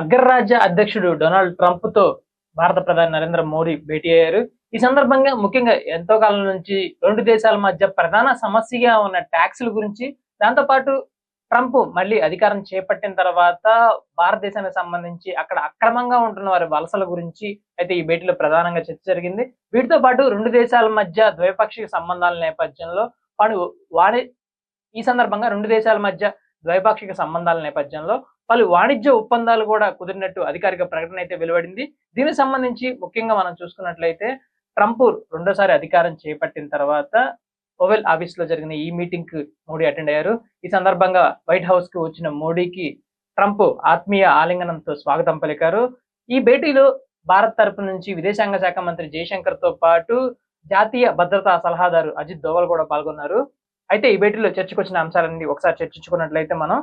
అగ్రరాజ్య అధ్యక్షుడు డొనాల్డ్ ట్రంప్తో భారత ప్రధాని నరేంద్ర మోడీ భేటీ అయ్యారు. ఈ సందర్భంగా ముఖ్యంగా ఎంతో కాలం నుంచి రెండు దేశాల మధ్య ప్రధాన సమస్యగా ఉన్న ట్యాక్సుల గురించి దాంతో పాటు ట్రంప్ మళ్ళీ అధికారం చేపట్టిన తర్వాత భారతదేశానికి సంబంధించి అక్కడ అక్రమంగా ఉంటున్న వారి వలసల గురించి అయితే ఈ భేటీలో ప్రధానంగా చర్చ జరిగింది. వీటితో పాటు రెండు దేశాల మధ్య ద్వైపాక్షిక సంబంధాల నేపథ్యంలో వాడు వాణి ఈ సందర్భంగా రెండు దేశాల మధ్య ద్వైపాక్షిక సంబంధాల నేపథ్యంలో పలు వాణిజ్య ఒప్పందాలు కూడా కుదిరినట్టు అధికారిక ప్రకటన అయితే వెలువడింది. దీనికి సంబంధించి ముఖ్యంగా మనం చూసుకున్నట్లయితే ట్రంప్ రెండోసారి అధికారం చేపట్టిన తర్వాత ఓవెల్ ఆఫీస్లో జరిగిన ఈ మీటింగ్కు మోడీ అటెండ్ అయ్యారు. ఈ సందర్భంగా వైట్ హౌస్కి వచ్చిన మోడీకి ట్రంప్ ఆత్మీయ ఆలింగనంతో స్వాగతం పలికారు. ఈ భేటీలో భారత్ తరపు నుంచి విదేశాంగ శాఖ మంత్రి జయశంకర్తో పాటు జాతీయ భద్రతా సలహాదారు అజిత్ దోవల్ కూడా పాల్గొన్నారు. అయితే ఈ భేటీలో చర్చకొచ్చిన అంశాలన్నీ ఒకసారి చర్చించుకున్నట్లయితే మనం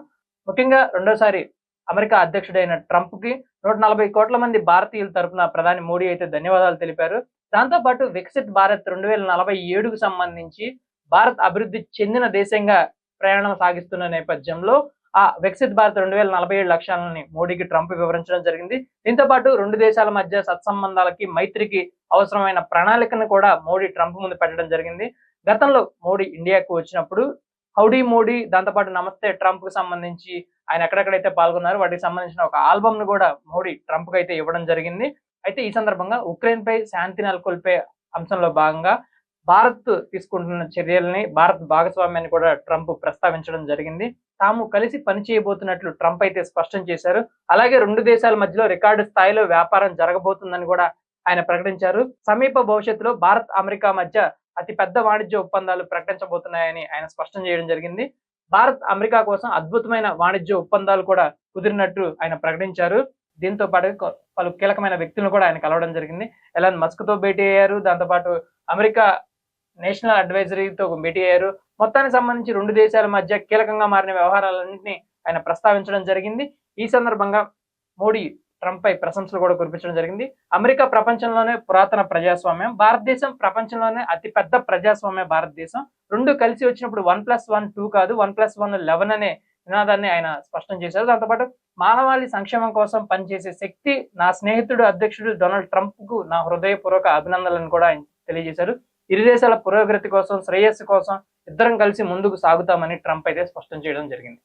ముఖ్యంగా రెండోసారి అమెరికా అధ్యక్షుడైన ట్రంప్కి నూట నలభై కోట్ల మంది భారతీయుల తరపున ప్రధాని మోడీ అయితే ధన్యవాదాలు తెలిపారు. దాంతోపాటు వికసిత్ భారత్ రెండు వేల నలభై ఏడుకు సంబంధించి భారత్ అభివృద్ధి చెందిన దేశంగా ప్రయాణం సాగిస్తున్న నేపథ్యంలో ఆ వికసిత్ భారత్ రెండు వేల నలభై ఏడు లక్ష్యాలని మోడీకి ట్రంప్ వివరించడం జరిగింది. దీంతో పాటు రెండు దేశాల మధ్య సత్సంబంధాలకి మైత్రికి అవసరమైన ప్రణాళికను కూడా మోడీ ట్రంప్ ముందు పెట్టడం జరిగింది. గతంలో మోడీ ఇండియాకు వచ్చినప్పుడు హౌడీ మోడీ దాంతోపాటు నమస్తే ట్రంప్కు సంబంధించి ఆయన ఎక్కడెక్కడైతే పాల్గొన్నారో వాటికి సంబంధించిన ఒక ఆల్బమ్ను కూడా మోడీ ట్రంప్కు అయితే ఇవ్వడం జరిగింది. అయితే ఈ సందర్భంగా ఉక్రెయిన్ పై శాంతి నెలకొల్పే అంశంలో భాగంగా భారత్ తీసుకుంటున్న చర్యల్ని భారత్ భాగస్వామ్యాన్ని కూడా ట్రంప్ ప్రస్తావించడం జరిగింది. తాము కలిసి పనిచేయబోతున్నట్లు ట్రంప్ అయితే స్పష్టం చేశారు. అలాగే రెండు దేశాల మధ్యలో రికార్డు స్థాయిలో వ్యాపారం జరగబోతుందని కూడా ఆయన ప్రకటించారు. సమీప భవిష్యత్తులో భారత్ అమెరికా మధ్య అతి పెద్ద వాణిజ్య ఒప్పందాలు ప్రకటించబోతున్నాయని ఆయన స్పష్టం చేయడం జరిగింది. భారత్ అమెరికా కోసం అద్భుతమైన వాణిజ్య ఒప్పందాలు కూడా కుదిరినట్టు ఆయన ప్రకటించారు. దీంతో పాటు పలు కీలకమైన వ్యక్తులను కూడా ఆయన కలవడం జరిగింది. ఎలాన్ మస్క్తో భేటీ అయ్యారు. దాంతోపాటు అమెరికా నేషనల్ అడ్వైజరీతో భేటీ అయ్యారు. మొత్తానికి సంబంధించి రెండు దేశాల మధ్య కీలకంగా మారిన వ్యవహారాలన్నింటినీ ఆయన ప్రస్తావించడం జరిగింది. ఈ సందర్భంగా మోడీ ట్రంప్ పై ప్రశంసలు కూడా కురిపించడం జరిగింది. అమెరికా ప్రపంచంలోనే పురాతన ప్రజాస్వామ్యం భారతదేశం ప్రపంచంలోనే అతి పెద్ద ప్రజాస్వామ్య భారతదేశం. రెండు కలిసి వచ్చినప్పుడు వన్ ప్లస్ వన్ టూ కాదు వన్ ప్లస్ వన్ లెవెన్ అనే నినాదాన్ని ఆయన స్పష్టం చేశారు. దాంతోపాటు మానవాళి సంక్షేమం కోసం పనిచేసే శక్తి నా స్నేహితుడు అధ్యక్షుడు డొనాల్డ్ ట్రంప్కు నా హృదయపూర్వక అభినందనలను కూడా ఆయన తెలియజేశారు. ఇరు దేశాల పురోగతి కోసం శ్రేయస్సు కోసం ఇద్దరం కలిసి ముందుకు సాగుతామని ట్రంప్ అయితే స్పష్టం చేయడం జరిగింది.